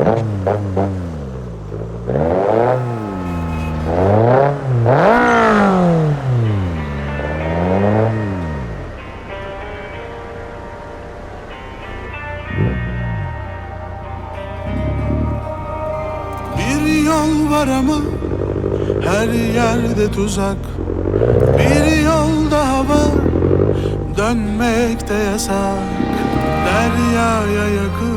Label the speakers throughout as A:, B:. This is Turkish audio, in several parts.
A: Bir yol var ama her yerde tuzak. Bir yol daha var dönmek de yasak. Deryaya yakın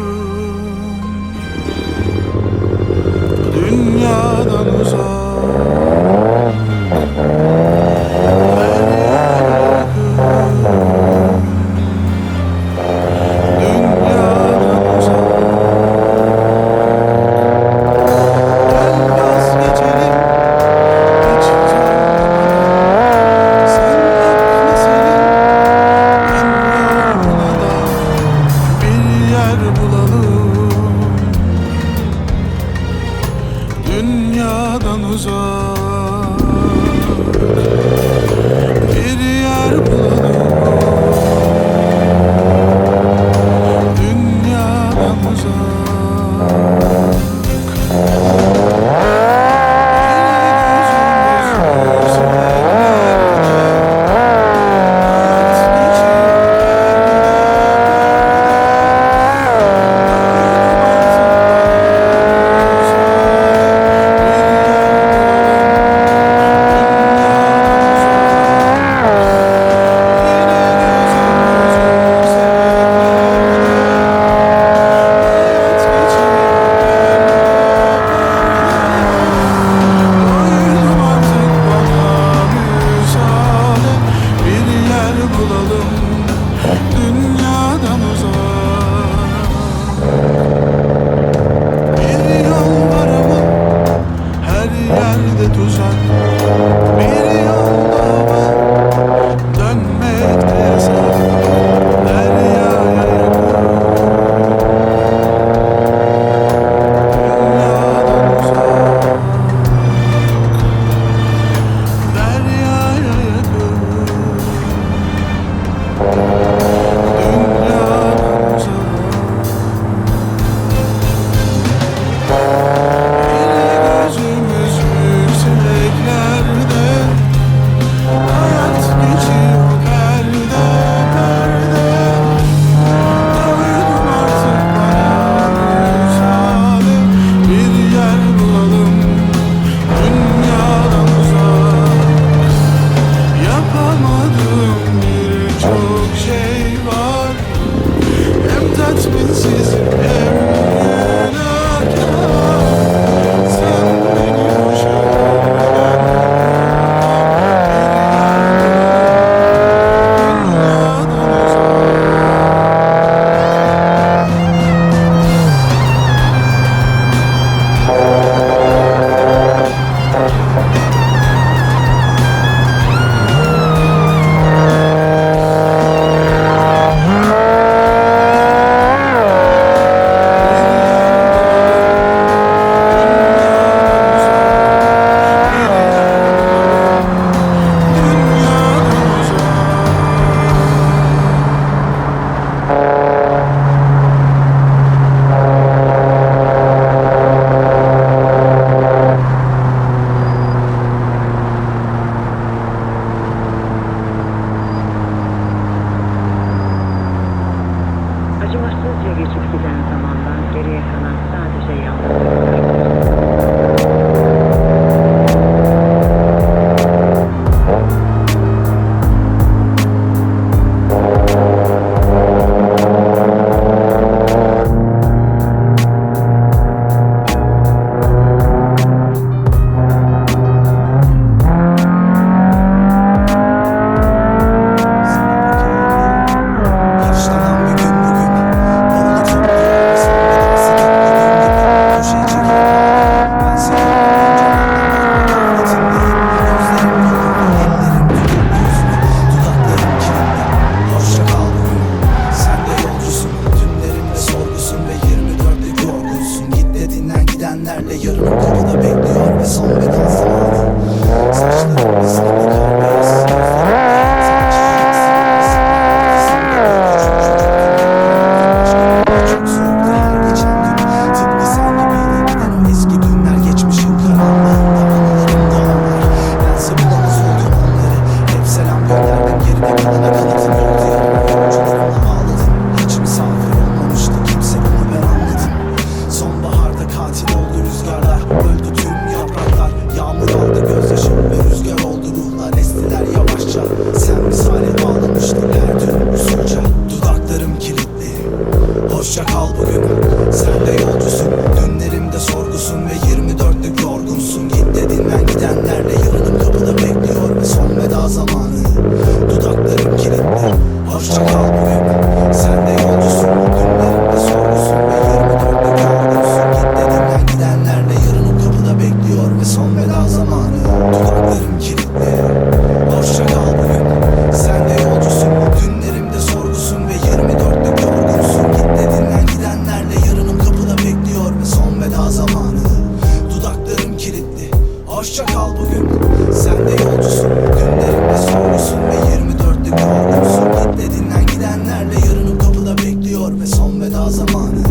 B: hoşça kal bugün. Sen de yolcusun. Günlerinde sorusun Ve 24'lük yorgunsun Addedinden gidenlerle yarınım kapıda bekliyor Ve son veda zamanı.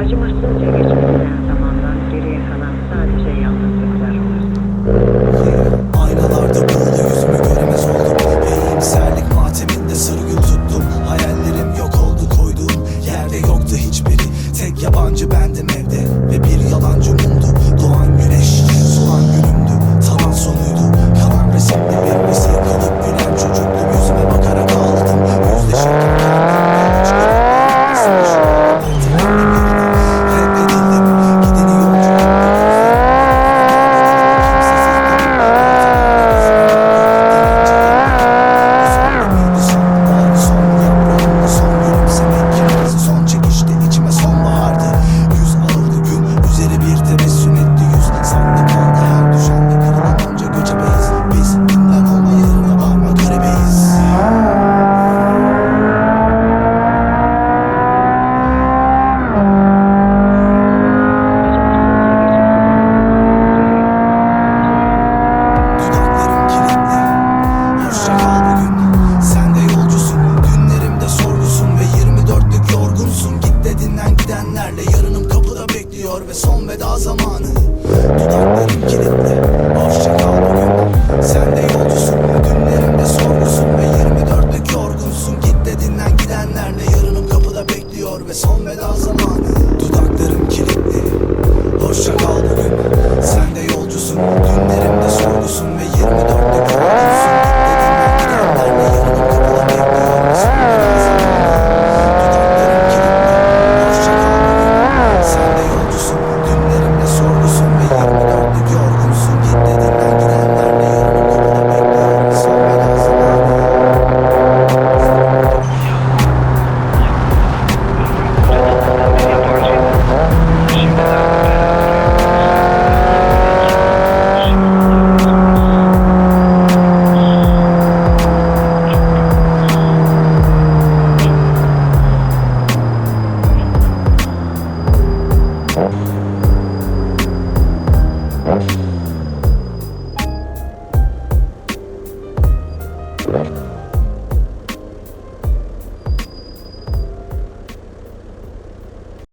C: Acımasızca geçmesinden zamandan geriye kalan sadece
D: yalnız